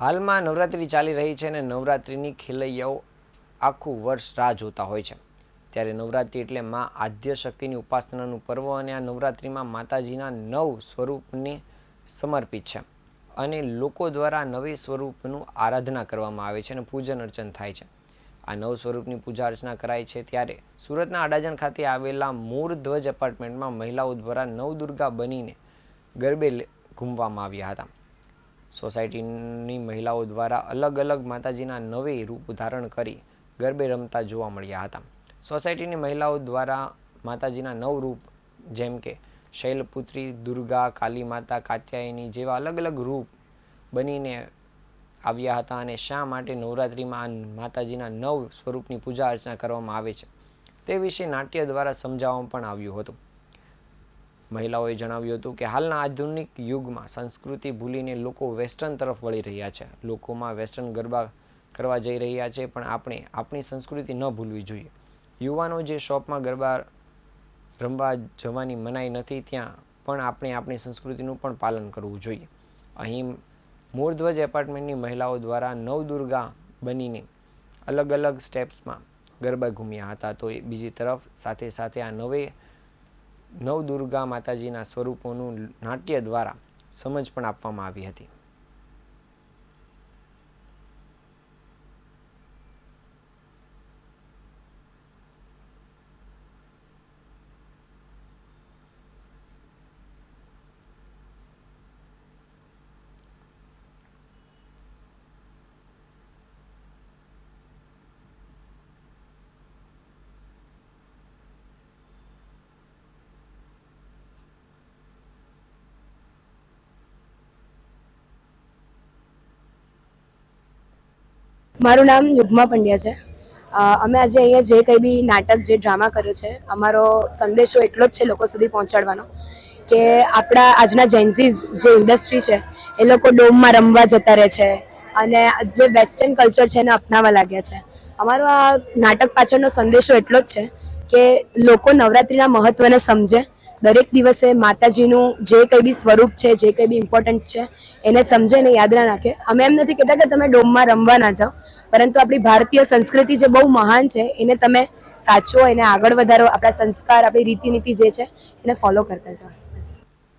હાલમાં નવરાત્રિ ચાલી રહી છે અને નવરાત્રિની ખેલૈયાઓ આખું વર્ષ રાહ જોતા હોય છે. ત્યારે નવરાત્રિ એટલે માં આદ્ય શક્તિની ઉપાસનાનું પર્વ અને આ નવરાત્રિમાં માતાજીના નવ સ્વરૂપને સમર્પિત છે અને લોકો દ્વારા નવે સ્વરૂપનું આરાધના કરવામાં આવે છે અને પૂજન અર્ચન થાય છે. આ નવ સ્વરૂપની પૂજા અર્ચના કરાય છે ત્યારે સુરતના અડાજણ ખાતે આવેલા મૂળ ધ્વજ એપાર્ટમેન્ટમાં મહિલાઓ દ્વારા નવદુર્ગા બનીને ગરબે ઘૂમવામાં આવ્યા હતા. સોસાયટીની મહિલાઓ દ્વારા અલગ અલગ માતાજીના નવે રૂપ ધારણ કરી ગરબે રમતા જોવા મળ્યા હતા. સોસાયટીની મહિલાઓ દ્વારા માતાજીના નવ રૂપ, જેમ કે શૈલપુત્રી, દુર્ગા, કાલી માતા, કાત્યાયની જેવા અલગ અલગ રૂપ બનીને આવ્યા હતા અને શા માટે નવરાત્રિમાં આ માતાજીના નવ સ્વરૂપની પૂજા અર્ચના કરવામાં આવે છે તે વિશે નાટ્ય દ્વારા સમજાવવામાં પણ આવ્યું હતું. મહિલાઓએ જણાવ્યું હતું કે હાલના આધુનિક યુગમાં સંસ્કૃતિ ભૂલીને લોકો વેસ્ટર્ન તરફ વળી રહ્યા છે. લોકોમાં વેસ્ટર્ન ગરબા કરવા જઈ રહ્યા છે, પણ આપણે આપણી સંસ્કૃતિ ન ભૂલવી જોઈએ. યુવાનો જે શોપમાં ગરબા રમવા જવાની મનાઈ નથી, ત્યાં પણ આપણે આપણી સંસ્કૃતિનું પણ પાલન કરવું જોઈએ. અહીં મૂળધ્વજ એપાર્ટમેન્ટની મહિલાઓ દ્વારા નવદુર્ગા બનીને અલગ અલગ સ્ટેપ્સમાં ગરબા ઘૂમ્યા હતા. તો બીજી તરફ સાથે સાથે આ નવે નવદુર્ગા માતાજીના સ્વરૂપોનું નાટ્ય દ્વારા સમજ પણ આપવામાં આવી હતી. મારું નામ યુગ્મા પંડ્યા છે. અમે આજે અહીંયા જે કંઈ બી નાટક, જે ડ્રામા કર્યો છે, અમારો સંદેશો એટલો જ છે લોકો સુધી પહોંચાડવાનો કે આપણા આજના જેન્સીસ જે ઇન્ડસ્ટ્રી છે, એ લોકો ડોમમાં રમવા જતા રહે છે અને જે વેસ્ટર્ન કલ્ચર છે એને અપનાવવા લાગ્યા છે. અમારો આ નાટક પાછળનો સંદેશો એટલો જ છે કે લોકો નવરાત્રિના મહત્વને સમજે દરેક દિવસે માતાજીનું જે કંઈ બી સ્વરૂપ છે, જે કંઈ બી ઇમ્પોર્ટન્સ છે, એને સમજે ને યાદ રાખે. અમે એમ નથી કહેતા કે તમે ડોમમાં રમવા ના જાઓ, પરંતુ આપણી ભારતીય સંસ્કૃતિ જે બહુ મહાન છે, એને તમે સાચવો, એને આગળ વધારો. આપણા સંસ્કાર, આપણી રીતિનીતિ જે છે, એને ફોલો કરતા જાઓ.